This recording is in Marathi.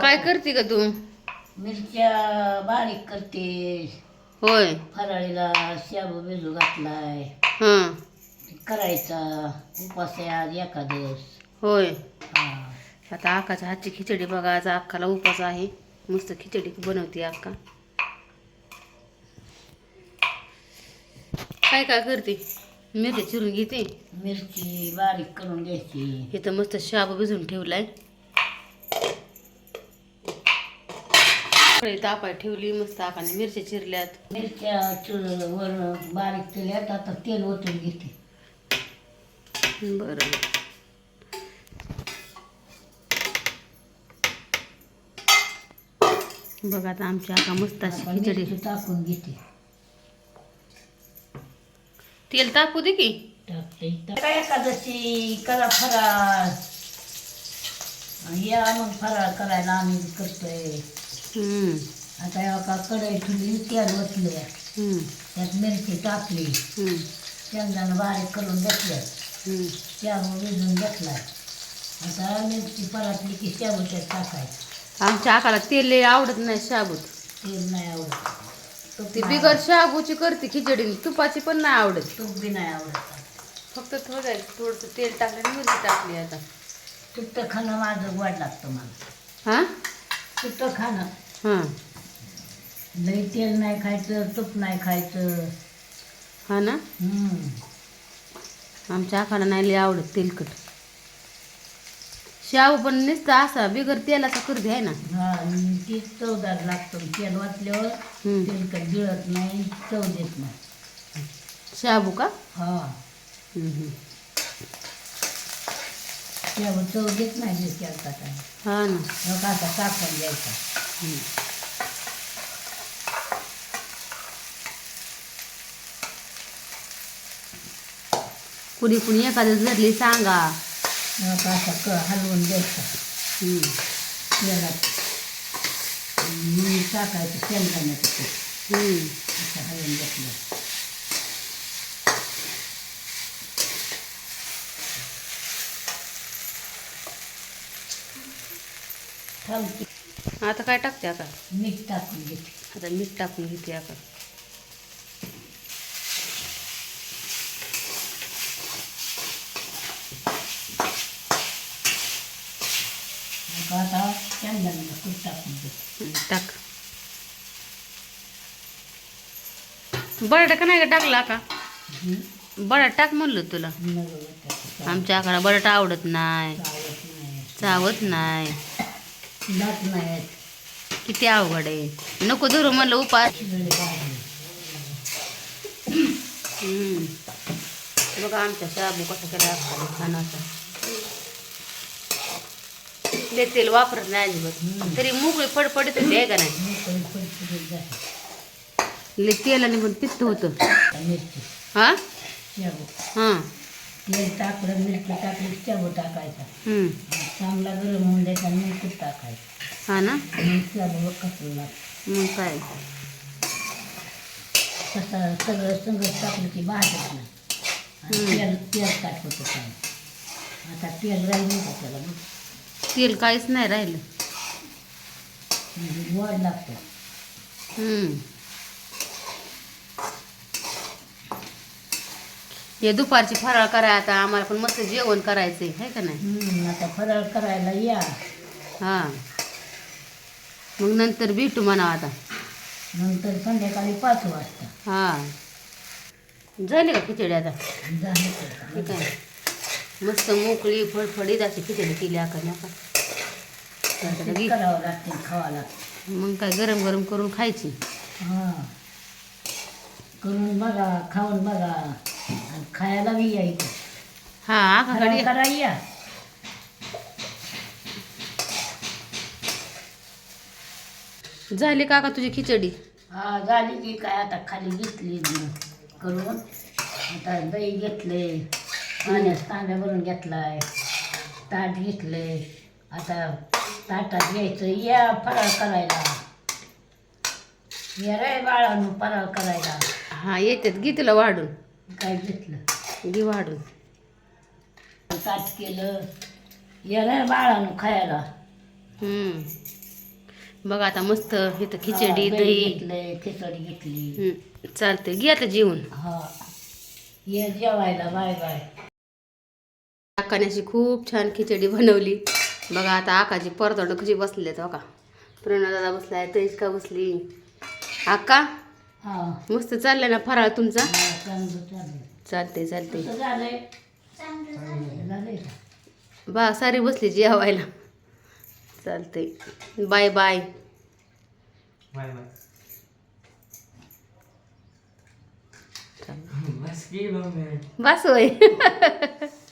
काय करते का तू? मिरच्या बारीक करते. होय. फराळीला शाबू बिजू घातलाय. हां. करायचा उपास आहे आज एकादश होय. हा. आता आकाच्या हातची खिचडी बघा आज अक्काला उपास आहे. मस्त खिचडी बनवते अक्का काय काय करते? मिरची चिरून घेते? मिरची बारीक करून घ्यायची. इथं मस्त शाबू भिजून ठेवलाय. कढई तापाय ठेवली मस्त आकाने मिरच्या चिरल्यात. मिरच्या चुर- वर बारीक केल्यात आता तेल ओतून घेते. बरं. बघा आता आमची आका मस्त अशी आता खिचडी. मिरची टाकून घेते. तेल तापू दे की. टाकते. काय एकादशी करा फराळ. या मग फराळ करायला आम्ही करतोय. आता या कढई ठेवली तेल ओतले हम्म, त्यात मिरची टाकली. हम्म, शेंगदाणा बारीक करून घेतलं. हम्म. शाबू भिजून घेतलाय आता मिरची परातली की शाबू त्यात टाकायचं. आमच्या आकाला तेल आवडत नाही शाबूत. तेल नाही आवडत. तूप ती बिगर शाबूची करते खिचडी तुपाची पण नाही आवडत. तूप बी नाही आवडत. फक्त थोडं थोडंसं तेल टाकलं आणि मिरची टाकली आता. तुप्त खाणं माझं गोड लागतं मला. हा? तुप्त खाणं. लई तेल नाही खायचं तूप नाही खायचं. हा ना? हम्म. आमच्या आकाला नाही लय आवडत तेलकट. शाबू पण नुसतं असा बिगर तेलाचा करते आहे ना. हा आणि चवदार लागतं. तेल वाचल्यावर हम्म. तेलकट गिळत नाही चव देत नाही. शाबू का? हा. हम्म, हम्म. त्यावर चव देत नाही मिरच्या टाकायला हा ना. मग आता टाकून द्यायचा. हम्म. कुणी कुणी एखादं धरली सांगा मग आता क हलवून द्यायचा हम्म. तेलात मी टाकायचं शेंगदाण्याचं पीठ हम्म. असं हलवून घेतलं थांबते आता काय टाकते आता? मीठ टाकून घेते. आता मीठ टाकून घेते आता. टाकून घेते टाक. बटाटा का नाही का टाकला का? बटाटा टाक म्हणलं तुला. आमच्या आकाला बटाटा आवडत नाही. चावत नाही. दात नाहीत किती अवघड आहे. नको धरू म्हणलं उपास. बघा आमच्या शाबू कसा केला खानाचा ते तेल वापरत नाही अजिबात. तरी मोकळी फडफडीत होती आहे का नाही? लय तेलाने पण पित्त होतं. हा? हां. तेल टाकलं मिरची टाकली शाबू टाकायचा. चांगला गरम होऊन द्यायचा आणि टाकायचं. हा ना? मग शाबू कसं लागतं मग काय? तसं सगळं टाकलं की भाजत नाही. आणि हम्म. तेल आता तेल राहिलं का त्याला मग तेल काहीच नाही राहिलं. म्हणजे लागतं. हम्म. हे दुपारची फराळ कराय आता आम्हाला पण मस्त जेवण करायचंय है का नाही? हम्म, आता फराळ करायला या. हा. मग नंतर भेटू म्हणा आता. नंतर संध्याकाळी पाच वाजता. हा. झाली का खिचडी आता? झालं. ठीक आहे मस्त मोकळी फडफडीत अशी खिचडी केली आकाने आता. करावं लागते खावं लागतं. मग काय गरम गरम करून खायची. हा. करून बघा खाऊन बघा. खायला बी यायचं. हा आकाकडे फराळ करा या. झाली काका तुझी खिचडी? हा झाली की काय आता खाली घेतली करून. आता दही घेतले पाण्यात तांब्या भरून घेतलाय ताट घेतले. आता ताटात घ्यायचं या फराळ करायला. या रे बाळानं फराळ करायला. हा येतात घे तुला वाढून. काय घेतलं? घे वाढून? ताट केलं. या रे बाळानं खायला. हम्म. बघा आता मस्त इथं हा, खिचडी दही खिचडी घेतली. चालतंय घे आता जेवण. हा. ये जेवायला बाय बाय. आकाने अशी खूप छान खिचडी बनवली. बघा आता आकाची परतोड कशी बसली आहेत बघा प्रणव दादा बसलाय का बसली. आका? हा मस्त चाललंय ना फराळ तुमचा? चालते चालते बा सारी बसली जेवायला. चालते बाय बाय. बस होय.